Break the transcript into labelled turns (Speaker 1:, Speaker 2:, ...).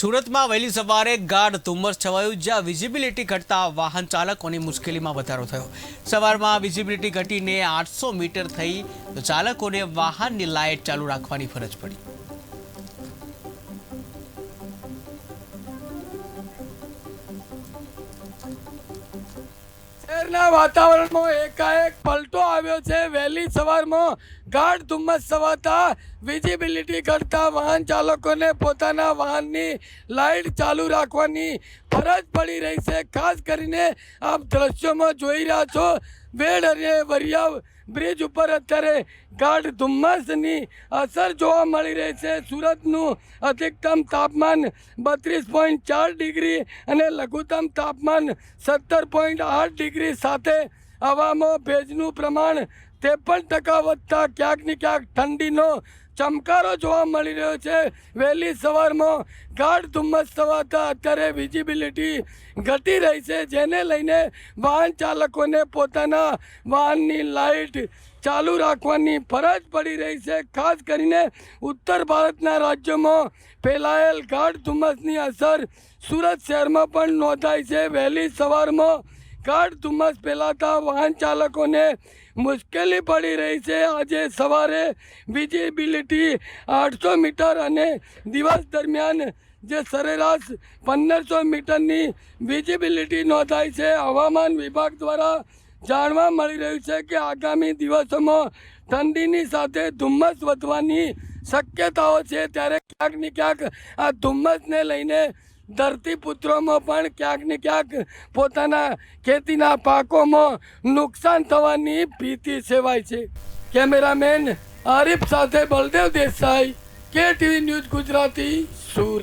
Speaker 1: સુરતમાં વહેલી સવારે ગાઢ ધુમ્મસ છવાયું, જ્યાં વિઝિબિલિટી ઘટતા વાહન ચાલકોની મુશ્કેલીમાં વધારો થયો. સવારમાં વિઝિબિલિટી ઘટીને આઠસો મીટર થઈ તો ચાલકોને વાહનની લાઇટ ચાલુ રાખવાની ફરજ પડી.
Speaker 2: શહેરના વાતાવરણમાં એકાએક આવ્યો છે. વહેલી સવારમાં ગાઢ ધુમ્મસ સવાતા વિઝિબિલિટી ઘટતા વાહન ચાલકોને પોતાના વાહનની લાઇટ ચાલુ રાખવાની ફરજ પડી રહી છે. ખાસ કરીને આપ દ્રશ્યોમાં જોઈ રહ્યા છો, વેડ અને વરિયા બ્રિજ ઉપર અત્યારે ગાઢ ધુમ્મસની અસર જોવા મળી રહી છે. સુરતનું અધિકતમ તાપમાન બત્રીસ પોઈન્ટ ચાર ડિગ્રી અને લઘુત્તમ તાપમાન સત્તર પોઈન્ટ આઠ ડિગ્રી સાથે હવામાં ભેજનું પ્રમાણ ત્રેપન ટકા વધતા ક્યાંક ને ક્યાંક ઠંડીનો ચમકારો જોવા મળી રહ્યો છે. વહેલી સવારમાં ગાઢ ધુમ્મસ થવાતા અત્યારે વિઝિબિલિટી ઘટી રહી છે. જેને લઈને વાહન ચાલકોને પોતાના વાહનની લાઇટ ચાલુ રાખવાની ફરજ પડી રહી છે. ખાસ કરીને ઉત્તર ભારતના રાજ્યોમાં ફેલાયેલ ગાઢ ધુમ્મસની અસર સુરત શહેરમાં પણ નોંધાઈ છે. વહેલી સવારમાં ગાઢ ધુમ્મસ ફેલાતા વાહન ચાલકોને મુશ્કેલી પડી રહી છે. આજે સવારે વિઝિબિલિટી આઠસો મીટર અને દિવસ દરમિયાન જે સરેરાશ પંદરસો મીટરની વિઝિબિલિટી નોંધાઈ છે. હવામાન વિભાગ દ્વારા જાણવા મળી રહ્યું છે કે આગામી દિવસોમાં ઠંડીની સાથે ધુમ્મસ વધવાની શક્યતાઓ છે. ત્યારે ક્યાંક ને ક્યાંક આ ધુમ્મસને લઈને ધરતીપુત્રોમાં પણ ક્યાંક ને ક્યાંક પોતાના ખેતીના પાકોમાં નુકસાન થવાની ભીતિ સેવાય છે. કેમેરામેન આરીફ સાથે બલદેવ દેસાઈ કે ટીવી ન્યૂઝ ગુજરાતી, સુરત.